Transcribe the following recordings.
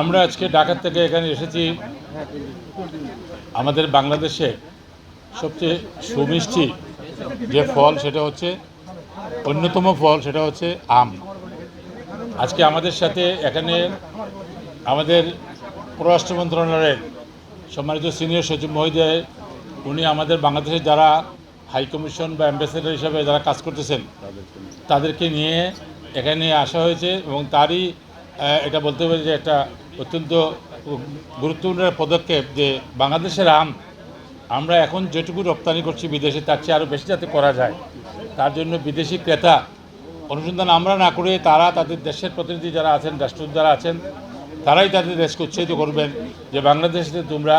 আমরা আজকে ঢাকা থেকে এখানে এসেছি। আমাদের বাংলাদেশে সবচেয়ে সুমিষ্টি যে ফল সেটা হচ্ছে, অন্যতম ফল সেটা হচ্ছে আম। আজকে আমাদের সাথে এখানে আমাদের পররাষ্ট্র মন্ত্রণালয়ের সম্মানিত সিনিয়র সচিব মহোদয়, উনি আমাদের বাংলাদেশে যারা হাই কমিশন বা অ্যাম্বাসেডার হিসাবে যারা কাজ করতেছেন, তাদেরকে নিয়ে এখানে আসা হয়েছে এবং তারই এটা বলতে হবে যে একটা অত্যন্ত গুরুত্বপূর্ণ পদক্ষেপ যে বাংলাদেশের আম, আমরা এখন যেটুকু রপ্তানি করছি বিদেশে, তার চেয়ে আরও বেশি যাতে করা যায়। তার জন্য বিদেশি ক্রেতা অনুসন্ধান আমরা না করে তারা তাদের দেশের প্রতিনিধি যারা আছেন, রাষ্ট্রদূত যারা আছেন, তারাই তাদের দেশকে উৎসাহিত করবেন যে বাংলাদেশে তোমরা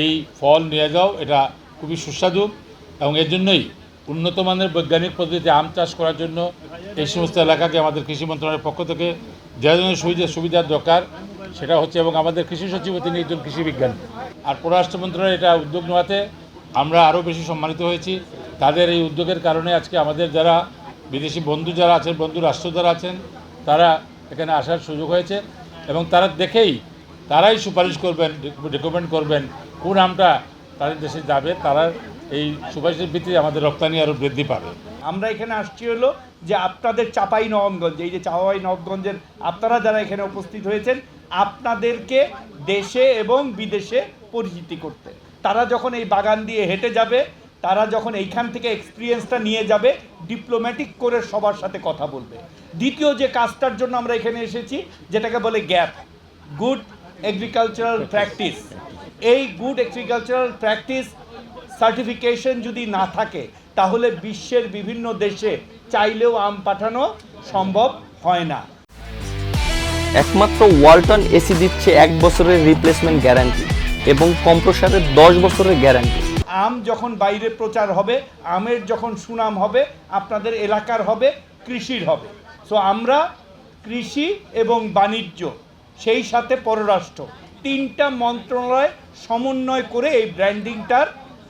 এই ফল নিয়ে যাও, এটা খুবই সুস্বাদু। এবং এর জন্যই উন্নত মানের বৈজ্ঞানিক পদ্ধতিতে আম চাষ করার জন্য এই সমস্ত এলাকাকে আমাদের কৃষি মন্ত্রণালয়ের পক্ষ থেকে যে ধরনের সুবিধা সুবিধার দরকার, সেটা হচ্ছে এবং আমাদের কৃষি সচিব তিনি একজন কৃষি বিজ্ঞানী। আর পররাষ্ট্র মন্ত্রণালয় এটা উদ্যোগ নেওয়াতে আমরা আরও বেশি সম্মানিত হয়েছি। তাদের এই উদ্যোগের কারণে আজকে আমাদের যারা বিদেশি বন্ধু যারা আছেন, বন্ধু রাষ্ট্র যারা আছেন, তারা এখানে আসার সুযোগ হয়েছে এবং তারা দেখেই তারাই সুপারিশ করবেন রেকমেন্ড করবেন কোন আমটা তাদের দেশে যাবে, তারা এই সুপারিশের ভিত্তিতে আমাদের রপ্তানি আরও বৃদ্ধি পাবে। আমরা এখানে আসছি হলো যে আপনাদের চাপাই নবাবগঞ্জ, এই যে চাপাই নবাবগঞ্জের আপনারা যারা এখানে উপস্থিত হয়েছেন, আপনাদেরকে দেশে এবং বিদেশে পরিচিতি করতে। তারা যখন এই বাগান দিয়ে হেঁটে যাবে, তারা যখন এইখান থেকে এক্সপিরিয়েন্সটা নিয়ে যাবে ডিপ্লোম্যাটিক করে সবার সাথে কথা বলবে। দ্বিতীয় যে কাজটার জন্য আমরা এখানে এসেছি, যেটাকে বলে গ্যাপ গুড এগ্রিকালচারাল প্র্যাকটিস এই গুড এগ্রিকালচারাল প্র্যাকটিস সার্টিফিকেশন যদি না থাকে তাহলে বিশ্বের বিভিন্ন দেশে চাইলেও আম পাঠানো সম্ভব হয় না। একমাত্র ওয়ালটন এসি দিচ্ছে এক বছরের রিপ্লেসমেন্ট গ্যারান্টি এবং কম্প্রসারের দশ বছরের গ্যারান্টি আম যখন বাইরে প্রচার হবে আমের যখন সুনাম হবে আপনাদের এলাকার হবে কৃষির হবে। সো আমরা কৃষি এবং বাণিজ্য সেই সাথে পররাষ্ট্র। তিনটা মন্ত্রণালয় সমন্বয় করে এই ব্র্যান্ডিংটার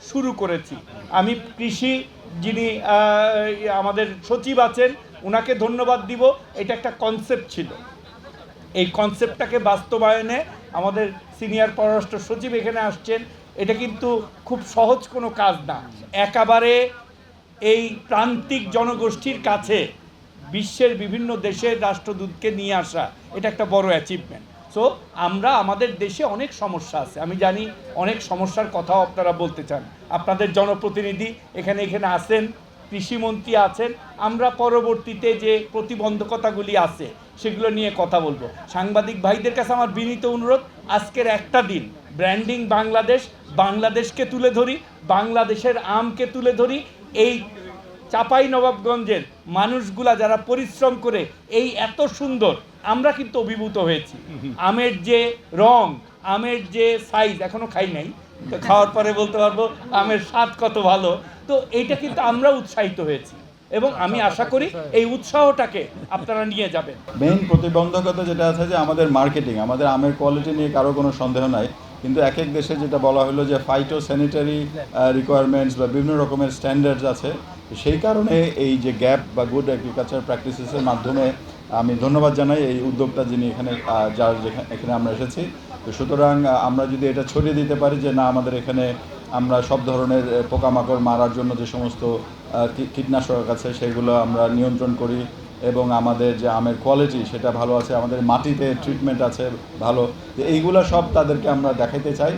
শুরু করেছি। আমি কৃষি, যিনি আমাদের সচিব আছেন ওনাকে ধন্যবাদ দিব। এটা একটা কনসেপ্ট ছিল। এই কনসেপ্টটাকে বাস্তবায়নে আমাদের সিনিয়র পররাষ্ট্র সচিব এখানে আসছেন। এটা কিন্তু খুব সহজ কোনো কাজ না। একেবারে এই প্রান্তিক জনগোষ্ঠীর কাছে বিশ্বের বিভিন্ন দেশের রাষ্ট্রদূতকে নিয়ে আসা, এটা একটা বড় অ্যাচিভমেন্ট সো আমরা আমাদের দেশে অনেক সমস্যা আছে। আমি জানি অনেক সমস্যার কথাও আপনারা বলতে চান। আপনাদের জনপ্রতিনিধি এখানে এখানে আসেন কৃষিমন্ত্রী আছেন। আমরা পরবর্তীতে যে প্রতিবন্ধকতাগুলি আছে, সেগুলো নিয়ে কথা বলব। সাংবাদিক ভাইদের কাছে আমার বিনীত অনুরোধ, আজকের একটা দিন ব্র্যান্ডিং বাংলাদেশ, বাংলাদেশকে তুলে ধরি, বাংলাদেশের আমকে তুলে ধরি, এই চাপাই নবাবগঞ্জের মানুষগুলা যারা পরিশ্রম করে এই এত সুন্দর, আমরা কিন্তু অভিভূত হয়েছি। আমের যে রং, আমের যে সাইজ এখনও খাই নাই, তো খাওয়ার পরে বলতে পারব আমের স্বাদ কত ভালো। তো এইটা কিন্তু আমরা উৎসাহিত হয়েছি এবং আমি আশা করি এই উৎসাহটাকে আপনারা নিয়ে যাবেন। মেইন প্রতিবন্ধকতা যেটা আছে যে আমাদের মার্কেটিং আমাদের আমের কোয়ালিটি নিয়ে কারও কোনো সন্দেহ নাই। কিন্তু এক এক দেশে যেটা বলা হলো যে ফাইটো স্যানিটারি রিকোয়ারমেন্টস বা বিভিন্ন রকমের স্ট্যান্ডার্ডস আছে। তো সেই কারণে এই যে গ্যাপ বা গুড এগ্রিকালচার প্র্যাকটিসেসের মাধ্যমে আমি ধন্যবাদ জানাই এই উদ্যোগটা যিনি এখানে যার যেখানে এখানে আমরা এসেছি। তো সুতরাং আমরা যদি এটা ছড়িয়ে দিতে পারি যে না, আমাদের এখানে আমরা সব ধরনের পোকামাকড় মারার জন্য যে সমস্ত কীটনাশক আছে সেগুলো আমরা নিয়ন্ত্রণ করি এবং আমাদের যে আমের কোয়ালিটি সেটা ভালো আছে, আমাদের মাটিতে ট্রিটমেন্ট আছে ভালো। এইগুলো সব তাদেরকে আমরা দেখাইতে চাই।